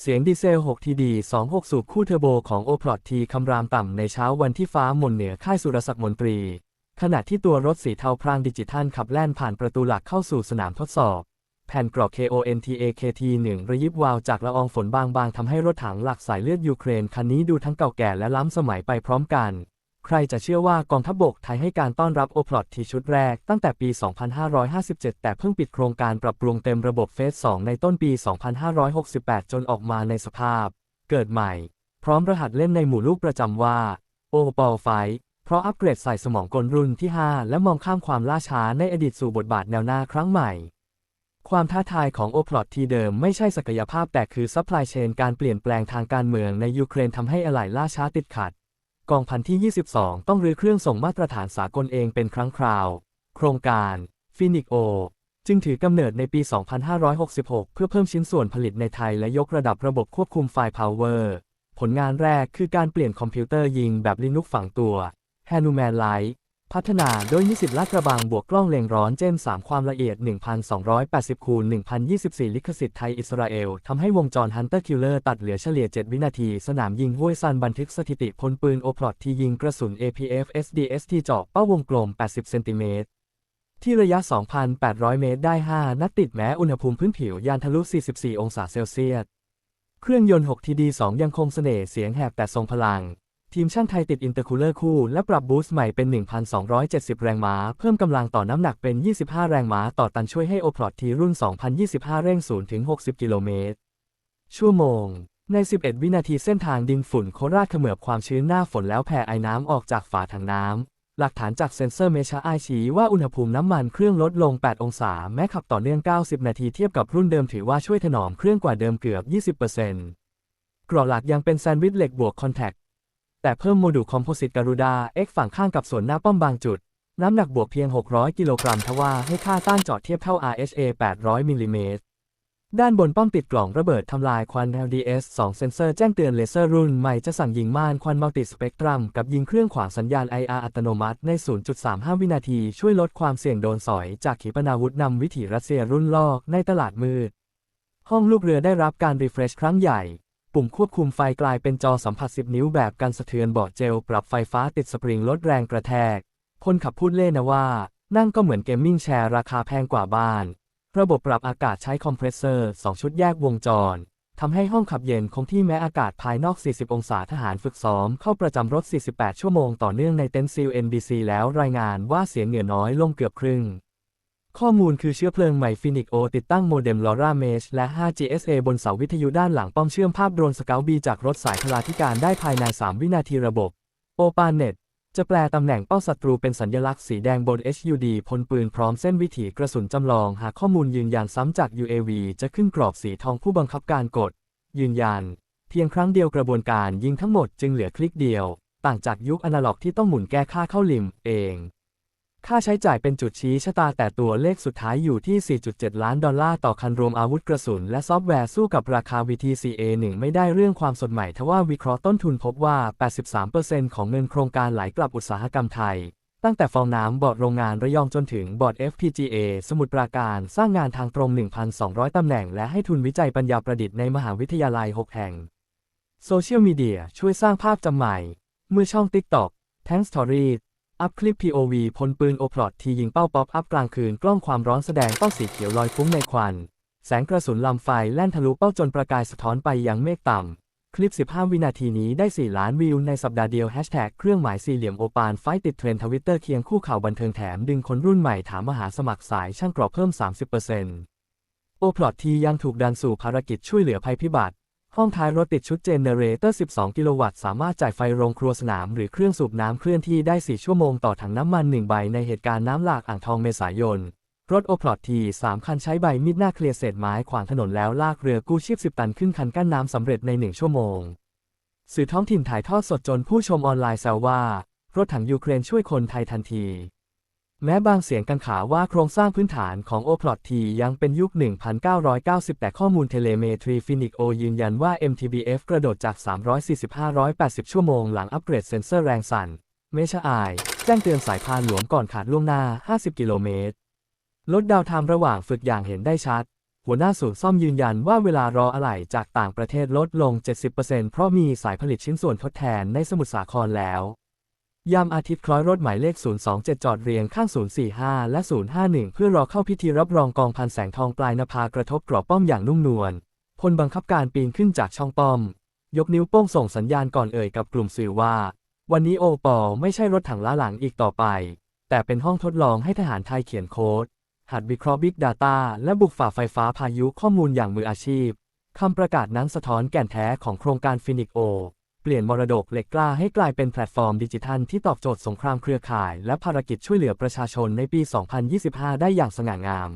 เสียงดีเซล 6TD 26 สูบคู่เทอร์โบของ o p l o t T คำรามต่ำในเช้าวันที่ฟ้าหมนเหนือค่ายสุรศักดิ์มนตรี ขณะที่ตัวรถสีเทาพรางดิจิทัลขับแล่นผ่านประตูหลักเข้าสู่สนามทดสอบ แผ่นกรอบ KONTAKT1 ระยิบวาวจากละอองฝนบางๆทำให้รถถังหลักสายเลือดยูเครนคันนี้ดูทั้งเก่าแก่และล้ำสมัยไปพร้อมกัน ใครจะเชื่อว่ากองทัพบบกไทยให้การต้อนรับโอพลอตทีชุดแรกตั้งแต่ปี 2557 แต่เพิ่งปิดโครงการปรับปรุงเต็มระบบเฟส 2 ในต้นปี 2568 จนออกมาในสภาพ เกิดใหม่ พร้อมรหัสเล่นในหมู่ลูกประจำว่าโอปอลไฟเพราะอัปเกรดใส่สมองกลรุ่นที่ 5 และมองข้ามความล่าช้าในอดีตสู่บทบาทแนวหน้าครั้งใหม่ ความท้าทายของโอพลอตทีเดิมไม่ใช่ศักยภาพแต่คือซัพพลายเชนการเปลี่ยนแปลงทางการเมืองในยูเครนทำให้อะไหล่ล่าช้าติดขัด กองพันที่ 22 ต้องรื้อเครื่องส่งมาตรฐานสากลเองเป็นครั้งคราว โครงการฟินิกโอจึงถือกำเนิดในปี 2566 เพื่อเพิ่มชิ้นส่วนผลิตในไทยและยกระดับระบบควบคุมไฟพาวเวอร์ ผลงานแรกคือการเปลี่ยนคอมพิวเตอร์ยิงแบบลินุกฝังตัว h a n u m a n Lite พัฒนาโดยนิสิตลาดกระบังบวกกล้องเลงร้อนเจน3ความละเอียด 1280 คูณ 1024 ลิขสิทธิ์ไทยอิสราเอลทำให้วงจร Hunter Killer ตัดเหลือเฉลี่ย 7 วินาที สนามยิงห้วยซันบันทึกสถิติพลปืนโอพลอตที่ยิงกระสุน APF SDST เจาะเป้าวงกลม 80 เซนติเมตรที่ระยะ 2,800 เมตร ได้ 5 นัดติดแม้อุณหภูมิพื้นผิวยานทะลุ 44 องศาเซลเซียส เครื่องยนต์ 6TD2 ยังคงเสน่ห์เสียงแหบแต่ทรงพลัง ทีมช่างไทยติดอินเตอร์คูลเลอร์คู่ และปรับบูสต์ใหม่เป็น 1,270 แรงม้า เพิ่มกำลังต่อน้ำหนักเป็น 25 แรงม้าต่อตันช่วยให้โอพลอตทีรุ่น 2025 เร่ง0ถึง60 กิโลเมตร ชั่วโมง ใน 11 วินาทีเส้นทางดินฝุ่นโคราชเขมือบความชื้นหน้าฝนแล้วแผ่ไอน้ำออกจากฝาถังน้ำ หลักฐานจากเซ็นเซอร์เมชาไอชี้ว่าอุณหภูมิน้ำมันเครื่องลดลง 8 องศา แม้ขับต่อเนื่อง 90 นาทีเทียบกับรุ่นเดิมถือว่าช่วยถนอมเครื่องกว่าเดิมเกือบ 20%กรอบหลักยังเป็นแซนด์วิชเหล็กบวกคอนแทค แต่เพิ่มโมดูลคอมโพสิตการูดา X ฝั่งข้างกับส่วนหน้าป้อมบางจุด น้ำหนักบวกเพียง 600 กิโลกรัมทว่าให้ค่าต้านจาะเทียบเท่า RHA 800 มิลลิเมตร ด้านบนป้อมติดกล่องระเบิดทำลายควัน LDS 2 เซนเซอร์แจ้งเตือนเลเซอร์รุ่นใหม่จะสั่งยิงม่านควันมัลติสเปกตรัมกับยิงเครื่องขวางสัญญาณ IR อัตโนมัติใน 0.35 วินาที ช่วยลดความเสี่ยงโดนสอยจากขีปนาวุธนำวิถีรัสเซียรุ่นลอกในตลาดมืด ห้องลูกเรือได้รับการรีเฟรชครั้งใหญ่ ปุ่มควบคุมไฟกลายเป็นจอสัมผัส 10 นิ้วแบบกันสะเทือนเบาะเจล ปรับไฟฟ้าติดสปริงลดแรงกระแทก คนขับพูดเล่นนะว่า นั่งก็เหมือนเกมมิ่งแชร์ราคาแพงกว่าบ้าน ระบบปรับอากาศใช้คอมเพรสเซอร์ 2 ชุดแยกวงจรทำให้ห้องขับเย็นคงที่แม้อากาศภายนอก 40 องศาทหารฝึกซ้อม เข้าประจำรถ 48 ชั่วโมงต่อเนื่องในเต็นท์ซิล NBC แล้วรายงานว่าเสียเหงื่อน้อยลงเกือบครึ่ง ข้อมูลคือเชื้อเพลิงใหม่ฟินิกโอติดตั้งโมเด็ม LoRa Mesh และ 5GSA บนเสาวิทยุด้านหลังป้อมเชื่อมภาพโดรนสเกลบีจากรถสายพลาธิการได้ภายใน 3 วินาทีระบบ o p a n e t จะแปลตำแหน่งเป้าศัตรูเป็นสัญลักษณ์สีแดงบน HUD พลปืนพร้อมเส้นวิถีกระสุนจำลอง หากข้อมูลยืนยันซ้ำจาก UAV จะขึ้นกรอบสีทองผู้บังคับการกด ยืนยัน เพียงครั้งเดียวกระบวนการยิงทั้งหมดจึงเหลือคลิกเดียว ต่างจากยุคอนาล็อกที่ต้องหมุนแก้ค่าเข้าลิมเอง ค่าใช้จ่ายเป็นจุดชี้ชะตาแต่ตัวเลขสุดท้ายอยู่ที่ 4.7 ล้านดอลลาร์ต่อคันรวมอาวุธกระสุน และซอฟต์แวร์สู้กับราคา VTCA1 ไม่ได้เรื่องความสดใหม่ทว่าวิเคราะห์ต้นทุนพบว่า 83%ของเงินโครงการไหลกลับอุตสาหกรรมไทย ตั้งแต่ฟองน้ำบอร์ดโรงงานระยองจนถึงบอร์ด FPGA สมุทรปราการสร้างงานทางตรง 1,200 ตำแหน่ง และให้ทุนวิจัยปัญญาประดิษฐ์ในมหาวิทยาลัย 6 แห่งโซเชียลมีเดียช่วยสร้างภาพจำใหม่เมื่อช่อง TikTok Tank Stories อัพคลิป POV พลปืนโอพลอตทียิงเป้าป๊อปอัพกลางคืนกล้องความร้อนแสดงเป้าสีเขียวลอยฟุ้งในควัน แสงกระสุนลำไฟแล่นทะลุเป้าจนประกายสะท้อนไปยังเมฆต่ำ คลิป 15 วินาทีนี้ได้ 4 ล้านวิวในสัปดาห์เดียวแฮชแท็กเครื่องหมายสี่เหลี่ยมโอปานไฟติดเทรนทวิตเตอร์เคียงคู่ข่าวบันเทิงแถม ดึงคนรุ่นใหม่ถามมหาสมัครสายช่างกรอบเพิ่ม 30%โอพลอตทียังถูกดันสู่ภารกิจช่วยเหลือภัยพิบัติ ห้องท้ายรถติดชุดเจเนเรเตอร์ 12 กิโลวัตต์ สามารถจ่ายไฟโรงครัวสนาม หรือเครื่องสูบน้ำเคลื่อนที่ได้ 4 ชั่วโมงต่อถังน้ำมัน 1 ใบ ในเหตุการณ์น้ำหลากอ่างทองเมษายน รถโอพลอตที3คันใช้ใบมีดหน้าเคลียร์เศษไม้ขวางถนนแล้วลากเรือกู้ชีพ 10 ตันขึ้นคันกั้นน้ำสำเร็จใน 1 ชั่วโมง สื่อท้องถิ่นถ่ายทอดสดจนผู้ชมออนไลน์แซวว่า รถถังยูเครนช่วยคนไทยทันที แม้บางเสียงกังขาว่าโครงสร้างพื้นฐานของโอพลอตทียังเป็นยุค 1990 แต่ข้อมูลเทเลเมทรีฟินิกโอยืนยันว่า MTBF กระโดดจาก 345-180 ชั่วโมงหลังอัปเกรดเซ็นเซอร์แรงสั่น เมชาไอแจ้งเตือนสายพานหลวมก่อนขาดล่วงหน้า 50 กิโลเมตร ลดดาวไทม์ระหว่างฝึกอย่างเห็นได้ชัด หัวหน้าศูนย์ซ่อมยืนยันว่าเวลารออะไหล่จากต่างประเทศลดลง 70%เพราะมีสายผลิตชิ้นส่วนทดแทนในสมุทรสาครแล้ว ยามอาทิตย์คล้อยรถหมายเลข 027 จอดเรียงข้าง 045 และ 051 เพื่อรอเข้าพิธีรับรองกองพันแสงทองปลายนภากระทบกรอบป้อมอย่างนุ่มนวลพลบังคับการปีนขึ้นจากช่องป้อม ยกนิ้วโป้งส่งสัญญาณก่อนเอ่ยกับกลุ่มสื่อว่า วันนี้โอปอไม่ใช่รถถังล้าหลังอีกต่อไป แต่เป็นห้องทดลองให้ทหารไทยเขียนโค้ด หัดวิเคราะห์ Big Data และบุกฝ่าไฟฟ้าพายุข้อมูลอย่างมืออาชีพคำประกาศนั้นสะท้อนแก่นแท้ของโครงการฟินิกโอ เปลี่ยนมรดกเหล็กกล้าให้กลายเป็นแพลตฟอร์มดิจิทัลที่ตอบโจทย์สงครามเครือข่าย และภารกิจช่วยเหลือประชาชนในปี 2025 ได้อย่างสง่างาม